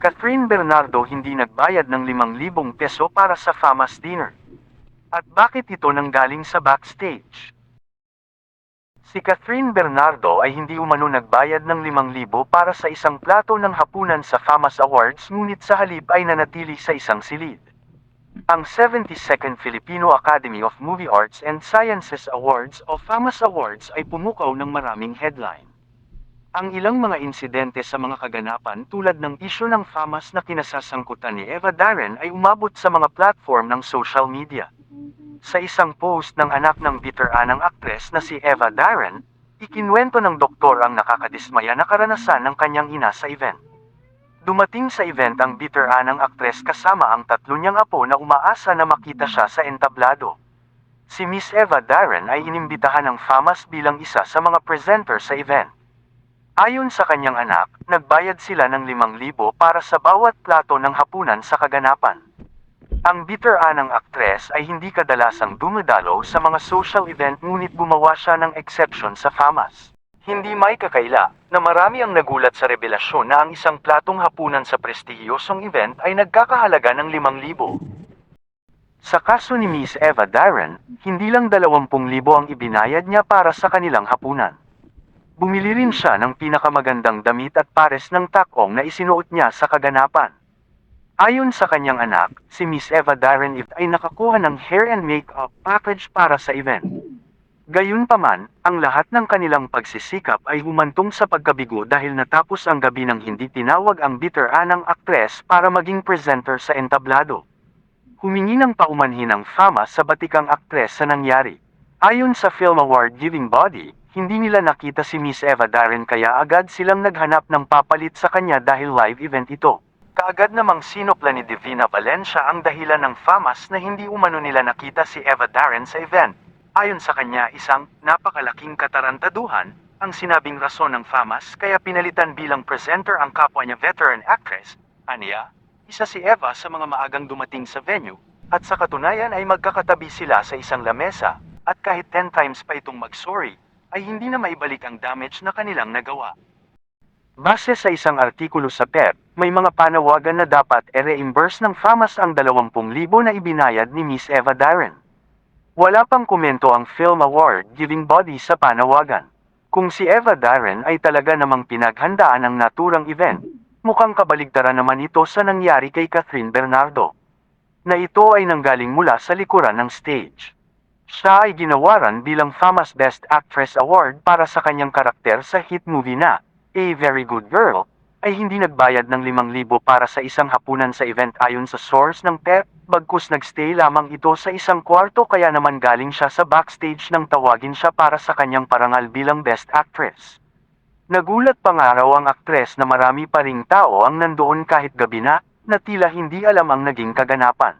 Catherine Bernardo hindi nagbayad ng 5,000 peso para sa Famas dinner. At bakit ito nanggaling sa backstage? Si Catherine Bernardo ay hindi umano nagbayad ng 5,000 para sa isang plato ng hapunan sa Famas Awards ngunit sa halip ay nanatili sa isang silid. Ang 72nd Filipino Academy of Movie Arts and Sciences Awards o FAMAS Awards ay pumukaw ng maraming headline. Ang ilang mga insidente sa mga kaganapan tulad ng isyu ng FAMAS na kinasasangkutan ni Eva Darren ay umabot sa mga platform ng social media. Sa isang post ng anak ng veteranang aktres na si Eva Darren, ikinwento ng doktor ang nakakadismaya na karanasan ng kanyang ina sa event. Dumating sa event ang veteranang aktres kasama ang tatlo niyang apo na umaasa na makita siya sa entablado. Si Miss Eva Darren ay inimbitahan ng FAMAS bilang isa sa mga presenter sa event. Ayon sa kanyang anak, nagbayad sila ng 5,000 para sa bawat plato ng hapunan sa kaganapan. Ang veteranang aktres ay hindi kadalasang dumedalo sa mga social event ngunit gumawa siya ng exception sa FAMAS. Hindi may kakaila na marami ang nagulat sa revelasyon na ang isang platong hapunan sa prestihiyosong event ay nagkakahalaga ng 5,000. Sa kaso ni Miss Eva Darren, hindi lang 20,000 ang ibinayad niya para sa kanilang hapunan. Bumili rin siya ng pinakamagandang damit at pares ng takong na isinuot niya sa kaganapan. Ayon sa kanyang anak, si Miss Eva Darren ay nakakuha ng hair and makeup package para sa event. Gayunpaman, ang lahat ng kanilang pagsisikap ay humantong sa pagkabigo dahil natapos ang gabi ng hindi tinawag ang veteranang aktres para maging presenter sa entablado. Humingi ng paumanhin ang fama sa batikang aktres sa nangyari. Ayon sa Film Award giving body, hindi nila nakita si Miss Eva Darren kaya agad silang naghanap ng papalit sa kanya dahil live event ito. Kaagad namang sinopla ni Divina Valencia ang dahilan ng FAMAS na hindi umano nila nakita si Eva Darren sa event. Ayon sa kanya, isang napakalaking katarantaduhan ang sinabing rason ng FAMAS kaya pinalitan bilang presenter ang kapwa niya veteran actress. Aniya, isa si Eva sa mga maagang dumating sa venue, at sa katunayan ay magkakatabi sila sa isang lamesa, at kahit 10 times pa itong mag-sorry, ay hindi na maibalik ang damage na kanilang nagawa. Base sa isang artikulo sa PEP, may mga panawagan na dapat e-reimburse ng FAMAS ang 20,000 na ibinayad ni Miss Eva Darren. Wala pang komento ang Film Award giving body sa panawagan. Kung si Eva Darren ay talaga namang pinaghandaan ang naturang event, mukhang kabaligtaran naman ito sa nangyari kay Catherine Bernardo. Na ito ay nanggaling mula sa likuran ng stage. Siya ay ginawaran bilang FAMAS Best Actress Award para sa kanyang karakter sa hit movie na, A Very Good Girl, ay hindi nagbayad ng 5,000 para sa isang hapunan sa event ayon sa source ng PEP, bagkus nagstay lamang ito sa isang kwarto kaya naman galing siya sa backstage nang tawagin siya para sa kanyang parangal bilang Best Actress. Nagulat pa nga raw ang aktres na marami pa ring tao ang nandoon kahit gabi na, na tila hindi alam ang naging kaganapan.